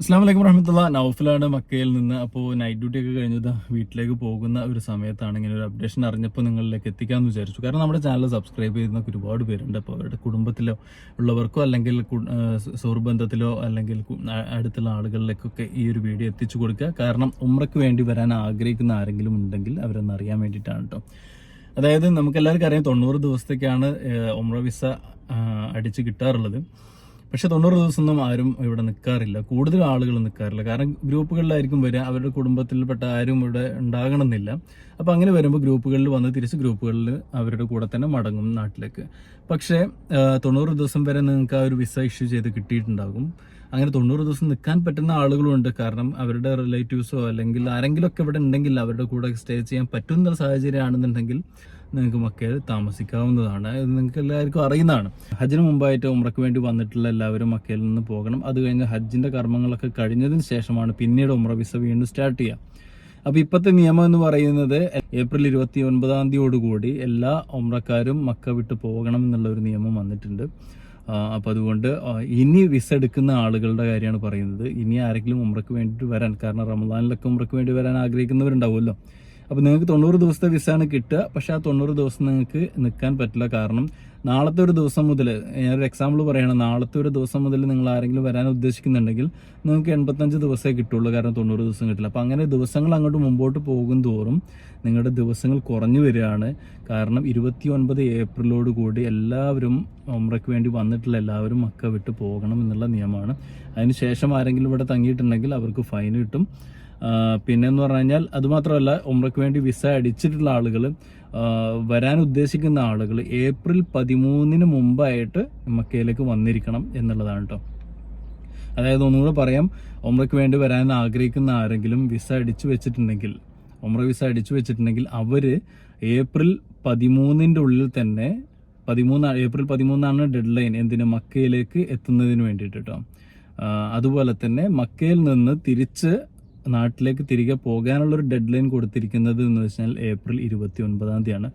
അസ്ലാം വലൈക്കും വറഹമത്തുള്ള. നൗഫിലാണ് മക്കയിൽ നിന്ന് അപ്പോൾ നൈറ്റ് ഡ്യൂട്ടി ഒക്കെ കഴിഞ്ഞത് വീട്ടിലേക്ക് പോകുന്ന ഒരു സമയത്താണ് ഇങ്ങനെ ഒരു അപ്ഡേഷൻ അറിഞ്ഞപ്പോൾ നിങ്ങളിലേക്ക് എത്തിക്കാമെന്ന് വിചാരിച്ചു. കാരണം നമ്മുടെ ചാനൽ സബ്സ്ക്രൈബ് ചെയ്യുന്ന ഒരുപാട് പേരുണ്ട്. അപ്പോൾ അവരുടെ കുടുംബത്തിലോ ഉള്ളവർക്കോ അല്ലെങ്കിൽ സൗർബന്ധത്തിലോ അല്ലെങ്കിൽ അടുത്തുള്ള ആളുകളിലേക്കൊക്കെ ഈ ഒരു വീഡിയോ എത്തിച്ചു കൊടുക്കുക. കാരണം ഉമ്രയ്ക്ക് വേണ്ടി വരാൻ ആഗ്രഹിക്കുന്ന ആരെങ്കിലും ഉണ്ടെങ്കിൽ അവരൊന്ന് അറിയാൻ വേണ്ടിയിട്ടാണ് കേട്ടോ അതായത് നമുക്ക് എല്ലാവർക്കും അറിയാം തൊണ്ണൂറ് ദിവസത്തേക്കാണ് ഉമ്ര വിസ അടിച്ച് കിട്ടാറുള്ളത്. പക്ഷെ തൊണ്ണൂറ് ദിവസമൊന്നും ആരും ഇവിടെ നിൽക്കാറില്ല കൂടുതൽ ആളുകൾ നിൽക്കാറില്ല കാരണം ഗ്രൂപ്പുകളിലായിരിക്കും വരിക. അവരുടെ കുടുംബത്തിൽപ്പെട്ട ആരും ഇവിടെ ഉണ്ടാകണമെന്നില്ല. അപ്പോൾ അങ്ങനെ വരുമ്പോൾ ഗ്രൂപ്പുകളിൽ വന്ന് തിരിച്ച് ഗ്രൂപ്പുകളിൽ അവരുടെ കൂടെ തന്നെ മടങ്ങും നാട്ടിലേക്ക്. പക്ഷേ തൊണ്ണൂറ് ദിവസം വരെ നിങ്ങൾക്ക് ആ ഒരു വിസ ഇഷ്യൂ ചെയ്ത് കിട്ടിയിട്ടുണ്ടാകും. അങ്ങനെ തൊണ്ണൂറ് ദിവസം നിൽക്കാൻ പറ്റുന്ന ആളുകളുണ്ട് കാരണം അവരുടെ റിലേറ്റീവ്സോ അല്ലെങ്കിൽ ആരെങ്കിലുമൊക്കെ ഇവിടെ ഉണ്ടെങ്കിൽ അവരുടെ കൂടെ സ്റ്റേ ചെയ്യാൻ പറ്റുന്ന സാഹചര്യമാണെന്നുണ്ടെങ്കിൽ നിങ്ങൾക്ക് മക്കയിൽ താമസിക്കാവുന്നതാണ്. ഇത് നിങ്ങൾക്ക് എല്ലാവർക്കും അറിയുന്നതാണ്. ഹജ്ജിന് മുമ്പായിട്ട് ഉമ്രക്ക് വേണ്ടി വന്നിട്ടുള്ള എല്ലാവരും മക്കയിൽ നിന്ന് പോകണം. അത് കഴിഞ്ഞ് ഹജ്ജിന്റെ കർമ്മങ്ങളൊക്കെ കഴിഞ്ഞതിന് ശേഷമാണ് പിന്നീട് ഉമ്ര വിസ വീണ്ടും സ്റ്റാർട്ട് ചെയ്യുക. അപ്പോൾ ഇപ്പോഴത്തെ നിയമം എന്ന് പറയുന്നത് ഏപ്രിൽ ഇരുപത്തി ഒൻപതാം തീയതിയോടുകൂടി എല്ലാ ഉമ്രക്കാരും മക്ക വിട്ട് പോകണം എന്നുള്ള ഒരു നിയമം വന്നിട്ടുണ്ട്. അപ്പോൾ അപ്പൊ അതുകൊണ്ട് ഇനി വിസ എടുക്കുന്ന ആളുകളുടെ കാര്യമാണ് പറയുന്നത്. ഇനി ആരെങ്കിലും ഉമ്രക്ക് വേണ്ടിയിട്ട് വരാൻ കാരണം റമദാനിലൊക്കെ ഉമ്രക്ക് വേണ്ടി വരാൻ ആഗ്രഹിക്കുന്നവരുണ്ടാവുമല്ലോ. അപ്പോൾ നിങ്ങൾക്ക് തൊണ്ണൂറ് ദിവസത്തെ വിസ ആണ് കിട്ടുക. പക്ഷേ ആ തൊണ്ണൂറ് ദിവസം നിങ്ങൾക്ക് നിൽക്കാൻ പറ്റില്ല. കാരണം നാളത്തെ ഒരു ദിവസം മുതൽ ഞാനൊരു എക്സാമ്പിൾ പറയണം നാളത്തെ ഒരു ദിവസം മുതൽ നിങ്ങൾ ആരെങ്കിലും വരാൻ ഉദ്ദേശിക്കുന്നുണ്ടെങ്കിൽ നിങ്ങൾക്ക് എൺപത്തഞ്ച് ദിവസമേ കിട്ടുള്ളൂ. കാരണം തൊണ്ണൂറ് ദിവസം കിട്ടില്ല. അപ്പോൾ അങ്ങനെ ദിവസങ്ങൾ അങ്ങോട്ട് മുമ്പോട്ട് പോകും തോറും നിങ്ങളുടെ ദിവസങ്ങൾ കുറഞ്ഞു വരികയാണ്. കാരണം ഇരുപത്തി ഒൻപത് ഏപ്രിലോട് കൂടി എല്ലാവരും ഒമ്രയ്ക്ക് വേണ്ടി വന്നിട്ടുള്ള എല്ലാവരും മക്ക വിട്ട് പോകണം എന്നുള്ള നിയമമാണ്. അതിനുശേഷം ആരെങ്കിലും ഇവിടെ തങ്ങിയിട്ടുണ്ടെങ്കിൽ അവർക്ക് ഫൈൻ കിട്ടും. പിന്നെ എന്ന് പറഞ്ഞു കഴിഞ്ഞാൽ അതുമാത്രമല്ല ഉമ്രയ്ക്ക് വേണ്ടി വിസ അടിച്ചിട്ടുള്ള ആളുകൾ വരാൻ ഉദ്ദേശിക്കുന്ന ആളുകൾ ഏപ്രിൽ പതിമൂന്നിന് മുമ്പായിട്ട് മക്കയിലേക്ക് വന്നിരിക്കണം എന്നുള്ളതാണ് കേട്ടോ അതായത് ഒന്നുകൂടെ പറയാം ഉമ്രയ്ക്ക് വേണ്ടി വരാൻ ആഗ്രഹിക്കുന്ന ആരെങ്കിലും വിസ അടിച്ചു വെച്ചിട്ടുണ്ടെങ്കിൽ ഉമ്ര വിസ അടിച്ചു വെച്ചിട്ടുണ്ടെങ്കിൽ അവർ ഏപ്രിൽ പതിമൂന്നിന്റെ ഉള്ളിൽ തന്നെ പതിമൂന്ന് ഏപ്രിൽ പതിമൂന്നാണ് ഡെഡ് ലൈൻ എന്തിന് മക്കയിലേക്ക് എത്തുന്നതിന് വേണ്ടിയിട്ട് കേട്ടോ അതുപോലെ തന്നെ മക്കയിൽ നിന്ന് തിരിച്ച് നാട്ടിലേക്ക് തിരികെ പോകാനുള്ള ഒരു ഡെഡ് ലൈൻ കൊടുത്തിരിക്കുന്നത് എന്ന് വെച്ചാൽ ഏപ്രിൽ ഇരുപത്തി ഒൻപതാം തീയതിയാണ്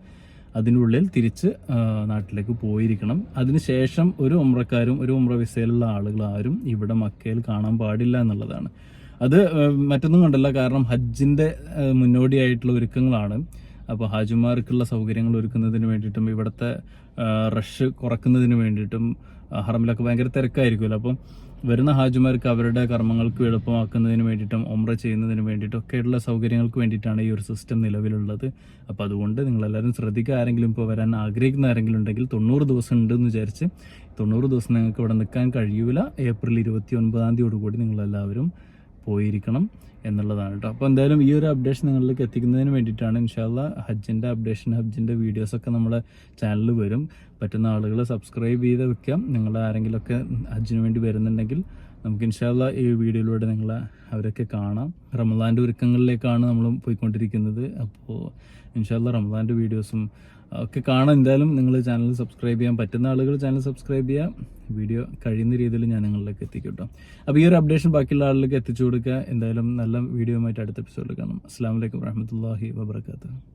അതിനുള്ളിൽ തിരിച്ച് നാട്ടിലേക്ക് പോയിരിക്കണം. അതിനുശേഷം ഒരു ഉമ്രക്കാരും ഒരു ഉമ്ര വിസയിലുള്ള ആളുകൾ ആരും ഇവിടെ മക്കയിൽ കാണാൻ പാടില്ല എന്നുള്ളതാണ്. അത് മറ്റൊന്നും കൊണ്ടല്ല. കാരണം ഹജ്ജിന്റെ മുന്നോടിയായിട്ടുള്ള ഒരുക്കങ്ങളാണ്. അപ്പോൾ ഹാജിമാർക്കുള്ള സൗകര്യങ്ങൾ ഒരുക്കുന്നതിന് വേണ്ടിയിട്ടും ഇവിടുത്തെ റഷ് കുറക്കുന്നതിന് വേണ്ടിയിട്ടും ഹറമിലൊക്കെ ഭയങ്കര തിരക്കായിരിക്കുമല്ലോ. അപ്പം വരുന്ന ഹാജിമാർക്ക് അവരുടെ കർമ്മങ്ങൾക്ക് എളുപ്പമാക്കുന്നതിന് വേണ്ടിയിട്ടും ഒമ്ര ചെയ്യുന്നതിന് വേണ്ടിയിട്ടും ഒക്കെയുള്ള സൗകര്യങ്ങൾക്ക് വേണ്ടിയിട്ടാണ് ഈ ഒരു സിസ്റ്റം നിലവിലുള്ളത്. അപ്പോൾ അതുകൊണ്ട് നിങ്ങളെല്ലാവരും ശ്രദ്ധിക്കുക. ആരെങ്കിലും ഇപ്പോൾ വരാൻ ആഗ്രഹിക്കുന്ന ആരെങ്കിലും ഉണ്ടെങ്കിൽ തൊണ്ണൂറ് ദിവസം ഉണ്ടെന്ന് വിചാരിച്ച് തൊണ്ണൂറ് ദിവസം നിങ്ങൾക്ക് ഇവിടെ നിൽക്കാൻ കഴിയൂല. ഏപ്രിൽ ഇരുപത്തി ഒൻപതാം തീയതിയോടുകൂടി നിങ്ങളെല്ലാവരും പോയിരിക്കണം. എന്നുള്ളതാണ് കേട്ടോ. അപ്പോൾ എന്തായാലും ഈ ഒരു അപ്ഡേഷൻ നിങ്ങളിലേക്ക് എത്തിക്കുന്നതിന് വേണ്ടിയിട്ടാണ് ഇൻഷാല്ല ഹജ്ജിന്റെ അപ്ഡേഷൻ ഹജ്ജിന്റെ വീഡിയോസൊക്കെ നമ്മുടെ ചാനലിൽ വരും. പറ്റുന്ന ആളുകൾ സബ്സ്ക്രൈബ് ചെയ്ത് വെക്കാം. നിങ്ങൾ ആരെങ്കിലുമൊക്കെ ഹജ്ജിന് വേണ്ടി വരുന്നുണ്ടെങ്കിൽ നമുക്ക് ഇൻഷാല്ല ഈ വീഡിയോയിലൂടെ നിങ്ങളെ അവരൊക്കെ കാണാം. റമദാന്റെ ഒരുക്കങ്ങളിലേക്കാണ് നമ്മൾ പോയിക്കൊണ്ടിരിക്കുന്നത്. അപ്പോൾ ഇൻഷാല്ല റമദാന്റെ വീഡിയോസും ഒക്കെ കാണാൻ എന്തായാലും നിങ്ങൾ ചാനൽ സബ്സ്ക്രൈബ് ചെയ്യാൻ പറ്റുന്ന ആളുകൾ ചാനൽ സബ്സ്ക്രൈബ് ചെയ്യുക വീഡിയോ കഴിയുന്ന രീതിയിൽ ഞാൻ നിങ്ങളിലേക്ക് എത്തിക്കും കേട്ടോ. അപ്പോൾ ഈ ഒരു അപ്ഡേഷൻ ബാക്കിയുള്ള ആളുകളിലേക്ക് എത്തിച്ചു കൊടുക്കുക. എന്തായാലും നല്ല വീഡിയോ ആയിട്ട് അടുത്ത എപ്പിസോഡിൽ കാണാം. അസ്സാം വലൈക്കും വാഹമത്തല്ലാഹി വാബർക്കാത്തു